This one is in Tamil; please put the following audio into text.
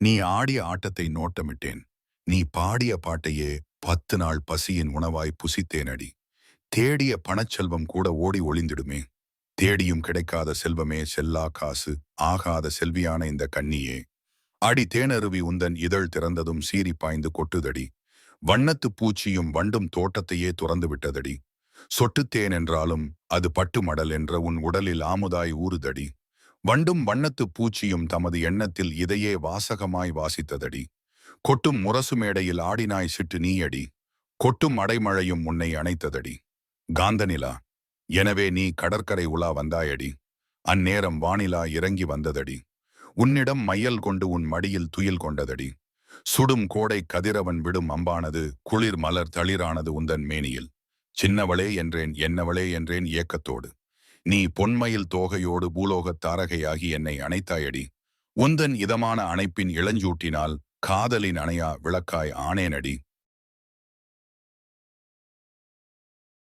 நீ ஆடிய ஆட்டத்தை நோட்டமிட்டேன். நீ பாடிய பாட்டையே பத்து நாள் பசியின் உணவாய் புசித்தேனடி. தேடிய பணச்செல்வம் கூட ஓடி ஒளிந்திடுமே. தேடியும் கிடைக்காத செல்வமே செல்லா காசு ஆகாத செல்வியான இந்த கண்ணியே. அடி தேனருவி உந்தன் இதழ் திறந்ததும் சீறி பாய்ந்து கொட்டுதடி. வண்ணத்து பூச்சியும் வண்டும் தோட்டத்தையே துறந்து விட்டதடி. சொட்டுத்தேன் என்றாலும் அது பட்டு மடல் என்ற உன் உடலில் ஆமுதாய் ஊறுதடி. வண்டும் வண்ணத்து பூச்சியும் தமது எண்ணத்தில் இதையே வாசகமாய் வாசித்ததடி. கொட்டும் முரசு மேடையில் ஆடினாய் சிட்டு நீயடி. கொட்டும் அடைமழையும் உன்னை அணைத்ததடி. காந்தநிலா எனவே நீ கடற்கரை உலா வந்தாயடி. அந்நேரம் வானிலா இறங்கி வந்ததடி. உன்னிடம் மையல் கொண்டு உன் மடியில் துயில் கொண்டதடி. சுடும் கோடை கதிரவன் விடும் அம்பானது குளிர் மலர் தளிரானது உந்தன் மேனியில். சின்னவளே என்றேன் என்னவளே என்றேன் ஏக்கத்தோடு. நீ பொன்மயில் தோகையோடு பூலோகத் தாரகையாகி என்னை அணைத்தாயடி. உந்தன் இதமான அணைப்பின் இளஞ்சூட்டினால் காதலின் அணையா விளக்காய் ஆனேனடி.